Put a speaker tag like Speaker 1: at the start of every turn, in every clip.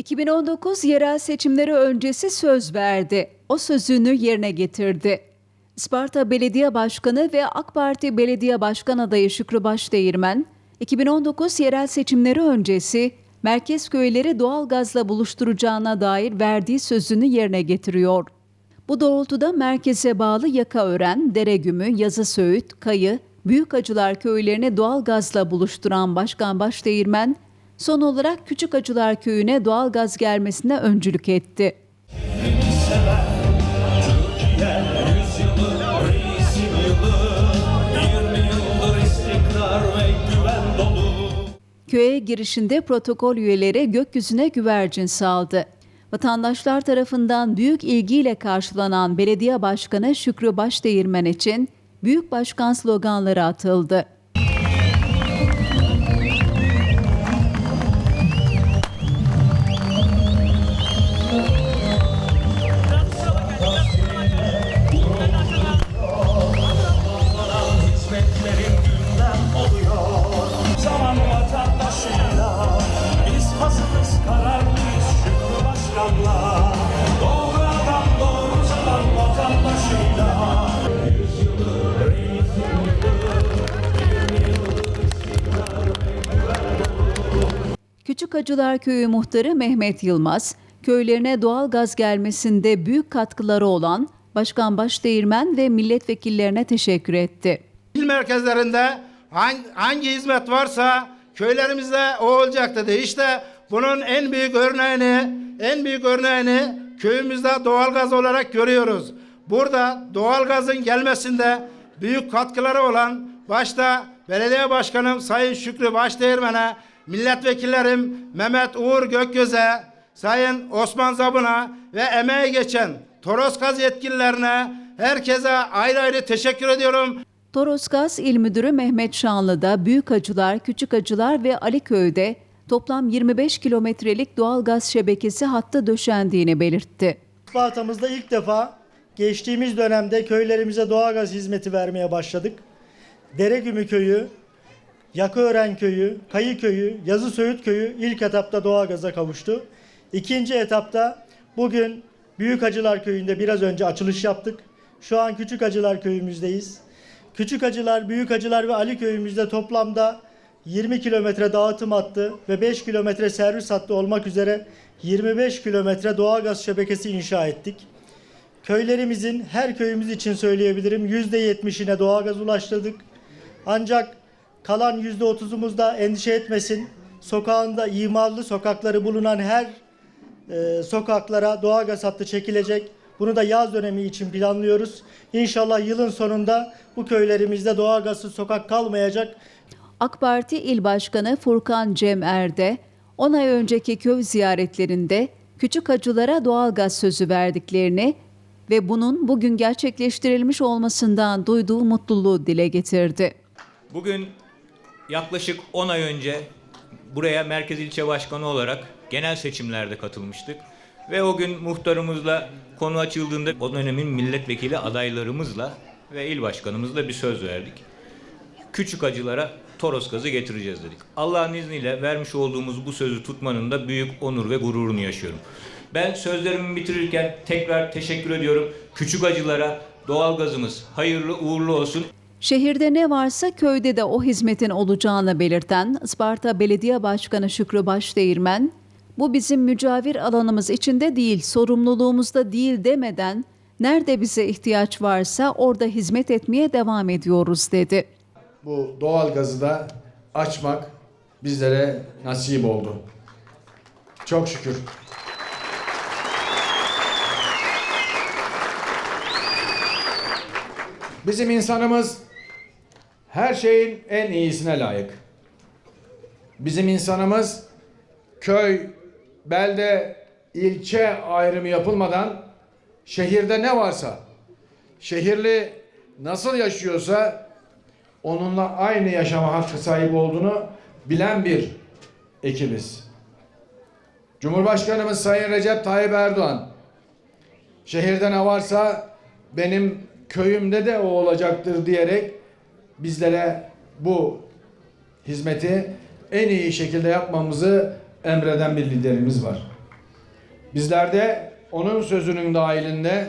Speaker 1: 2019 yerel seçimleri öncesi söz verdi. O sözünü yerine getirdi. Isparta Belediye Başkanı ve AK Parti Belediye Başkan adayı Şükrü Başdeğirmen, 2019 yerel seçimleri öncesi merkez köyleri doğalgazla buluşturacağına dair verdiği sözünü yerine getiriyor. Bu doğrultuda merkeze bağlı Yakaören, Deregümü, Yazı Söğüt, Kayı, Büyükacılar köylerini doğalgazla buluşturan Başkan Başdeğirmen, son olarak Küçük Acılar köyüne doğalgaz gelmesine öncülük etti.
Speaker 2: sever Türkiye yüzyılı reisim yılı 20 yıldır istikrar ve güven dolu
Speaker 1: Köye girişinde protokol üyeleri gökyüzüne güvercin saldı. Vatandaşlar tarafından büyük ilgiyle karşılanan belediye başkanı Şükrü Başdeğirmen için Büyük Başkan sloganları atıldı. Küçük Acılar Köyü muhtarı Mehmet Yılmaz, köylerine doğal gaz gelmesinde büyük katkıları olan Başkan Başdeğirmen ve milletvekillerine teşekkür etti.
Speaker 3: İl merkezlerinde hangi, hangi hizmet varsa köylerimizde o olacak dedi. İşte bunun en büyük örneğini, en büyük örneğini köyümüzde doğalgaz olarak görüyoruz. Burada doğalgazın gelmesinde büyük katkıları olan başta belediye başkanım Sayın Şükrü Başdeğirmen'e, milletvekillerim Mehmet Uğur Gökgöz'e, Sayın Osman Zabun'a ve emeği geçen Torosgaz yetkililerine herkese ayrı ayrı teşekkür ediyorum.
Speaker 1: Torosgaz İl Müdürü Mehmet Şanlı'da Büyük Acılar, Küçük Acılar ve Aliköy'de toplam 25 kilometrelik doğalgaz şebekesi hattı döşendiğini belirtti.
Speaker 4: Isparta'mızda ilk defa geçtiğimiz dönemde köylerimize doğalgaz hizmeti vermeye başladık. Deregümü köyü, Yakıören köyü, Kayı köyü, Yazı Söğüt köyü ilk etapta doğalgaza kavuştu. İkinci etapta bugün Büyük Acılar köyünde biraz önce açılış yaptık. Şu an Küçük Acılar köyümüzdeyiz. Küçük Acılar, Büyük Acılar ve Ali köyümüzde toplamda 20 kilometre dağıtım hattı ve 5 kilometre servis hattı olmak üzere 25 kilometre doğalgaz şebekesi inşa ettik. Köylerimizin her köyümüz için söyleyebilirim %70'ine doğalgaz ulaştırdık. Ancak kalan %30'umuzda endişe etmesin. Sokağında imarlı sokakları bulunan her e, sokaklara doğalgaz hattı çekilecek. Bunu da yaz dönemi için planlıyoruz. İnşallah yılın sonunda bu köylerimizde doğalgazsız sokak kalmayacak.
Speaker 1: AK Parti İl Başkanı Furkan Cem Erde, 10 ay önceki köy ziyaretlerinde küçük acılara doğalgaz sözü verdiklerini ve bunun bugün gerçekleştirilmiş olmasından duyduğu mutluluğu dile getirdi.
Speaker 5: Bugün yaklaşık 10 ay önce buraya Merkez İlçe Başkanı olarak genel seçimlerde katılmıştık. Ve o gün muhtarımızla konu açıldığında o dönemin milletvekili adaylarımızla ve il başkanımızla bir söz verdik. Küçük acılara Toros gazı getireceğiz dedik. Allah'ın izniyle vermiş olduğumuz bu sözü tutmanın da büyük onur ve gururunu yaşıyorum. Ben sözlerimi bitirirken tekrar teşekkür ediyorum. Küçük acılara doğalgazımız hayırlı uğurlu olsun.
Speaker 1: Şehirde ne varsa köyde de o hizmetin olacağını belirten Isparta Belediye Başkanı Şükrü Başdeğirmen, bu bizim mücavir alanımız içinde değil, sorumluluğumuzda değil demeden nerede bize ihtiyaç varsa orada hizmet etmeye devam ediyoruz dedi.
Speaker 6: bu doğal gazı da açmak bizlere nasip oldu. Çok şükür. Bizim insanımız her şeyin en iyisine layık. Bizim insanımız köy, belde, ilçe ayrımı yapılmadan şehirde ne varsa, şehirli nasıl yaşıyorsa onunla aynı yaşama hakkı sahibi olduğunu bilen bir ekibiz. Cumhurbaşkanımız Sayın Recep Tayyip Erdoğan şehirde ne varsa benim köyümde de o olacaktır diyerek bizlere bu hizmeti en iyi şekilde yapmamızı emreden bir liderimiz var. Bizler de onun sözünün dahilinde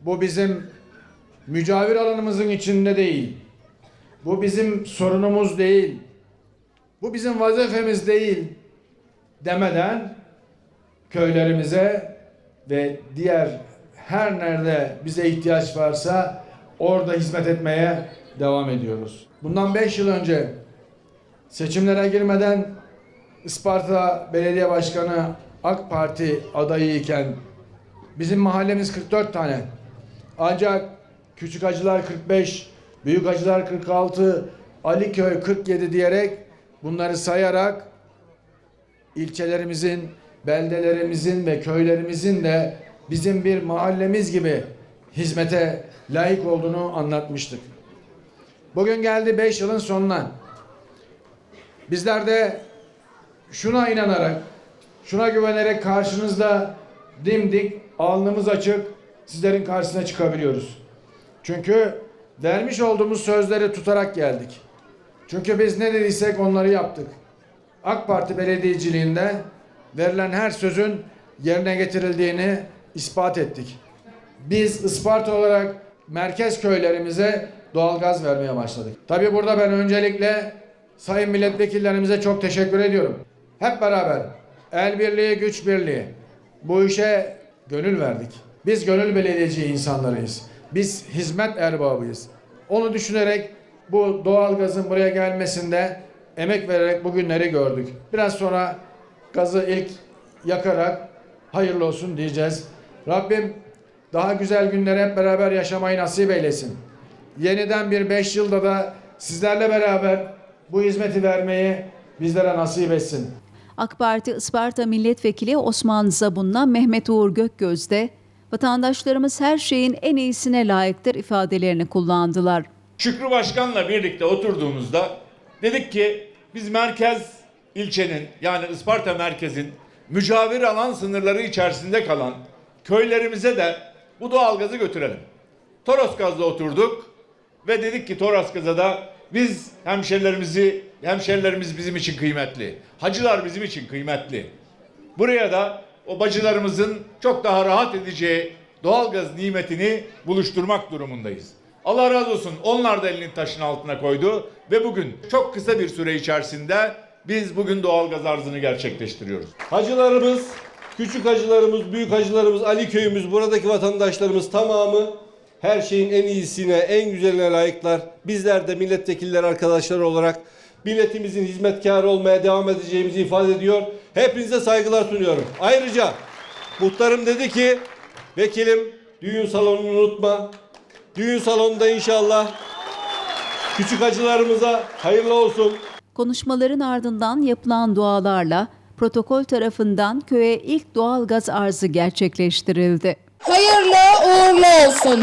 Speaker 6: bu bizim mücavir alanımızın içinde değil. Bu bizim sorunumuz değil. Bu bizim vazifemiz değil demeden köylerimize ve diğer her nerede bize ihtiyaç varsa orada hizmet etmeye devam ediyoruz. Bundan 5 yıl önce seçimlere girmeden Isparta Belediye Başkanı AK Parti adayı iken bizim mahallemiz 44 tane. Ancak Küçük Acılar 45, Büyük Acılar 46, Aliköy 47 diyerek bunları sayarak ilçelerimizin, beldelerimizin ve köylerimizin de bizim bir mahallemiz gibi hizmete layık olduğunu anlatmıştık. Bugün geldi 5 yılın sonuna. Bizler de şuna inanarak, şuna güvenerek karşınızda dimdik, alnımız açık sizlerin karşısına çıkabiliyoruz. Çünkü vermiş olduğumuz sözleri tutarak geldik. Çünkü biz ne dediysek onları yaptık. AK Parti belediyeciliğinde verilen her sözün yerine getirildiğini ispat ettik. Biz Isparta olarak merkez köylerimize doğalgaz vermeye başladık. Tabii burada ben öncelikle sayın milletvekillerimize çok teşekkür ediyorum. Hep beraber el birliği, güç birliği bu işe gönül verdik. Biz gönül belediyeci insanlarıyız. Biz hizmet erbabıyız. Onu düşünerek bu doğalgazın buraya gelmesinde emek vererek bugünleri gördük. Biraz sonra gazı ilk yakarak hayırlı olsun diyeceğiz. Rabbim daha güzel günleri hep beraber yaşamayı nasip eylesin. Yeniden bir beş yılda da sizlerle beraber bu hizmeti vermeyi bizlere nasip etsin.
Speaker 1: AK Parti Isparta Milletvekili Osman Zabun'la Mehmet Uğur Gökgöz de vatandaşlarımız her şeyin en iyisine layıktır ifadelerini kullandılar.
Speaker 7: Şükrü Başkan'la birlikte oturduğumuzda dedik ki biz merkez ilçenin yani Isparta merkezin mücavir alan sınırları içerisinde kalan köylerimize de bu doğalgazı götürelim. Torosgaz'da oturduk ve dedik ki Torosgaz'a da biz hemşerilerimizi hemşerilerimiz bizim için kıymetli. Hacılar bizim için kıymetli. Buraya da o bacılarımızın çok daha rahat edeceği doğalgaz nimetini buluşturmak durumundayız. Allah razı olsun onlar da elini taşın altına koydu ve bugün çok kısa bir süre içerisinde biz bugün doğalgaz arzını gerçekleştiriyoruz.
Speaker 8: Hacılarımız, küçük hacılarımız, büyük hacılarımız, Ali köyümüz, buradaki vatandaşlarımız tamamı her şeyin en iyisine, en güzeline layıklar. Bizler de milletvekiller arkadaşlar olarak milletimizin hizmetkarı olmaya devam edeceğimizi ifade ediyor. Hepinize saygılar sunuyorum. Ayrıca muhtarım dedi ki, vekilim düğün salonunu unutma. Düğün salonunda inşallah küçük hacılarımıza hayırlı olsun.
Speaker 1: Konuşmaların ardından yapılan dualarla protokol tarafından köye ilk doğalgaz arzı gerçekleştirildi.
Speaker 9: Hayırlı uğurlu olsun.